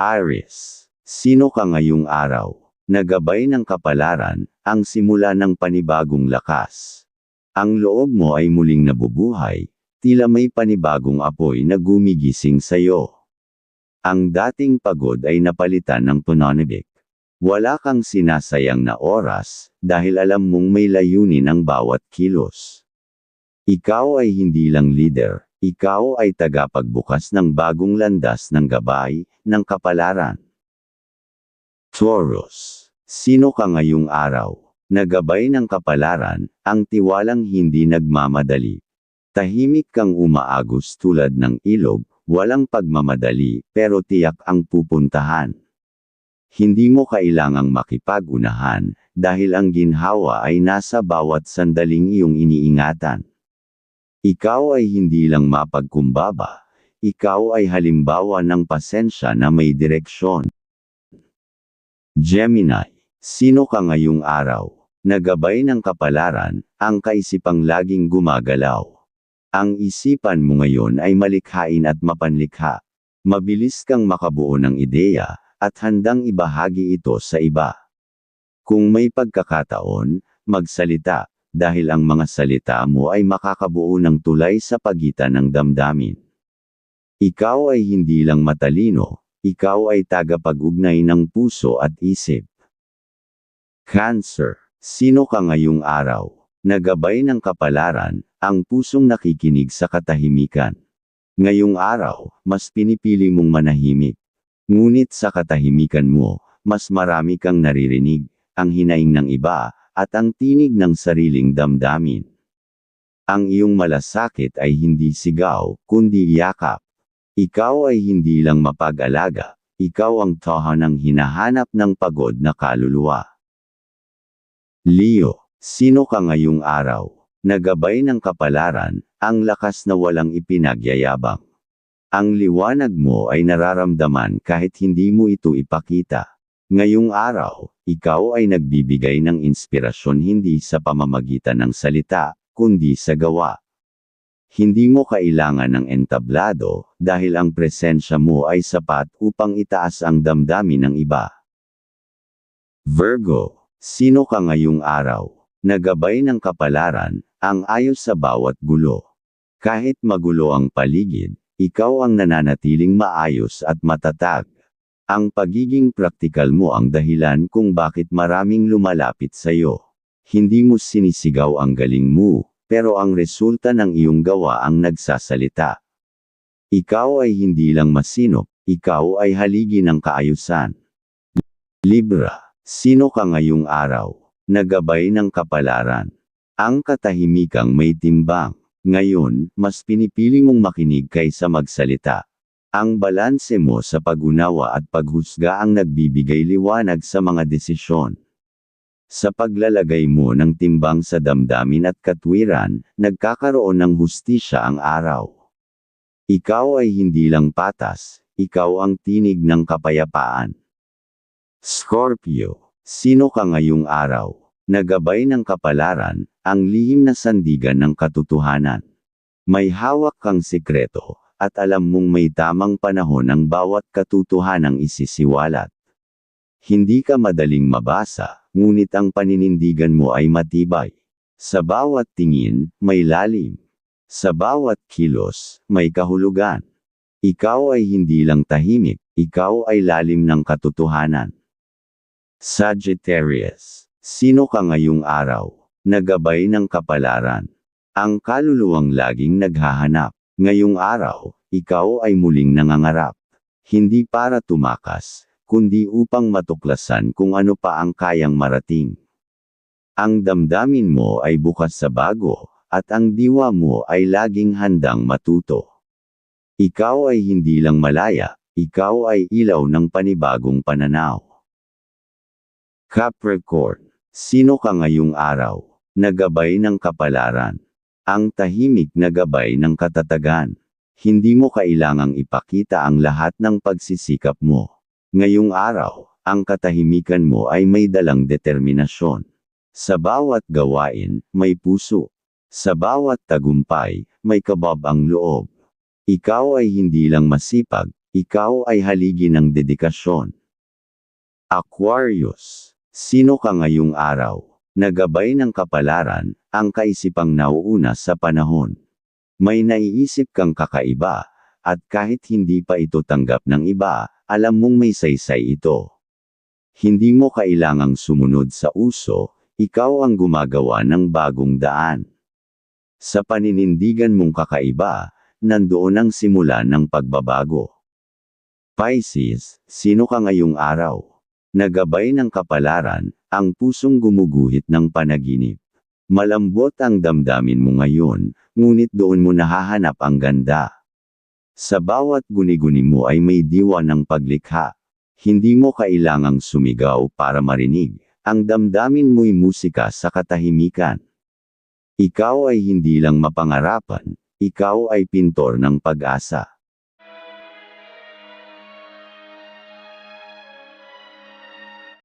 Aries, sino ka ngayong araw? Nagabay ng kapalaran, ang simula ng panibagong lakas. Ang loob mo ay muling nabubuhay, tila may panibagong apoy na gumigising sa'yo. Ang dating pagod ay napalitan ng pananibik. Wala kang sinasayang na oras, dahil alam mong may layunin ang bawat kilos. Ikaw ay hindi lang leader, ikaw ay tagapagbukas ng bagong landas ng gabay, ng kapalaran. Taurus, sino ka ngayong araw? Nagabay ng kapalaran, ang tiwalang hindi nagmamadali. Tahimik kang umaagos tulad ng ilog, walang pagmamadali, pero tiyak ang pupuntahan. Hindi mo kailangang makipagunahan, dahil ang ginhawa ay nasa bawat sandaling iyong iniingatan. Ikaw ay hindi lang mapagkumbaba, ikaw ay halimbawa ng pasensya na may direksyon. Gemini, sino ka ngayong araw? Nagabay ng kapalaran, ang kaisipang laging gumagalaw. Ang isipan mo ngayon ay malikhain at mapanlikha. Mabilis kang makabuo ng ideya, at handang ibahagi ito sa iba. Kung may pagkakataon, magsalita, dahil ang mga salita mo ay makakabuo ng tulay sa pagitan ng damdamin. Ikaw ay hindi lang matalino, ikaw ay tagapag-ugnay ng puso at isip. Cancer, sino ka ngayong araw? Nagabay ng kapalaran, ang pusong nakikinig sa katahimikan. Ngayong araw, mas pinipili mong manahimik. Ngunit sa katahimikan mo, mas marami kang naririnig, ang hinaing ng iba, at ang tinig ng sariling damdamin. Ang iyong malasakit ay hindi sigaw, kundi yakap. Ikaw ay hindi lang mapag-alaga, ikaw ang tahanang hinahanap ng pagod na kaluluwa. Leo, sino ka ngayong araw? Nagabay ng kapalaran, ang lakas na walang ipinagyayabang. Ang liwanag mo ay nararamdaman kahit hindi mo ito ipakita. Ngayong araw, ikaw ay nagbibigay ng inspirasyon hindi sa pamamagitan ng salita, kundi sa gawa. Hindi mo kailangan ng entablado, dahil ang presensya mo ay sapat upang itaas ang damdamin ng iba. Virgo, sino ka ngayong araw? Nagabay ng kapalaran, ang ayos sa bawat gulo. Kahit magulo ang paligid, ikaw ang nananatiling maayos at matatag. Ang pagiging praktikal mo ang dahilan kung bakit maraming lumalapit sa iyo. Hindi mo sinisigaw ang galing mo, pero ang resulta ng iyong gawa ang nagsasalita. Ikaw ay hindi lang masinop, ikaw ay haligi ng kaayusan. Libra, sino ka ngayong araw? Nagabay ng kapalaran. Ang katahimikang may timbang. Ngayon, mas pinipili mong makinig kaysa magsalita. Ang balanse mo sa pag-unawa at paghusga ang nagbibigay liwanag sa mga desisyon. Sa paglalagay mo ng timbang sa damdamin at katwiran, nagkakaroon ng hustisya ang araw. Ikaw ay hindi lang patas, ikaw ang tinig ng kapayapaan. Scorpio, sino ka ngayong araw? Nagabay ng kapalaran, ang lihim na sandigan ng katotohanan. May hawak kang sikreto, at alam mong may tamang panahon ang bawat katotohanang isisiwalat. Hindi ka madaling mabasa, ngunit ang paninindigan mo ay matibay. Sa bawat tingin, may lalim. Sa bawat kilos, may kahulugan. Ikaw ay hindi lang tahimik, ikaw ay lalim ng katotohanan. Sagittarius, sino ka ngayong araw? Nagabay ng kapalaran. Ang kaluluwang laging naghahanap. Ngayong araw, ikaw ay muling nangangarap. Hindi para tumakas, kundi upang matuklasan kung ano pa ang kayang marating. Ang damdamin mo ay bukas sa bago, at ang diwa mo ay laging handang matuto. Ikaw ay hindi lang malaya, ikaw ay ilaw ng panibagong pananaw. Capricorn, sino ka ngayong araw? Nagabay ng kapalaran. Ang tahimik na gabay ng katatagan. Hindi mo kailangang ipakita ang lahat ng pagsisikap mo. Ngayong araw, ang katahimikan mo ay may dalang determinasyon. Sa bawat gawain, may puso. Sa bawat tagumpay, may kabab ang loob. Ikaw ay hindi lang masipag, Ikaw ay haligi ng dedikasyon. Aquarius. Sino ka ngayong araw? Nagabay ng kapalaran, ang kaisipang nauuna sa panahon. May naiisip kang kakaiba, at kahit hindi pa ito tanggap ng iba, alam mong may saysay ito. Hindi mo kailangang sumunod sa uso, ikaw ang gumagawa ng bagong daan. Sa paninindigan mong kakaiba, nandoon ang simula ng pagbabago. Pisces, sino ka ngayong araw? Nagabay ng kapalaran, ang pusong gumuguhit ng panaginip. Malambot ang damdamin mo ngayon, ngunit doon mo nahahanap ang ganda. Sa bawat guni-guni mo ay may diwa ng paglikha. Hindi mo kailangang sumigaw para marinig. Ang damdamin mo'y musika sa katahimikan. Ikaw ay hindi lang mapangarapan, ikaw ay pintor ng pag-asa.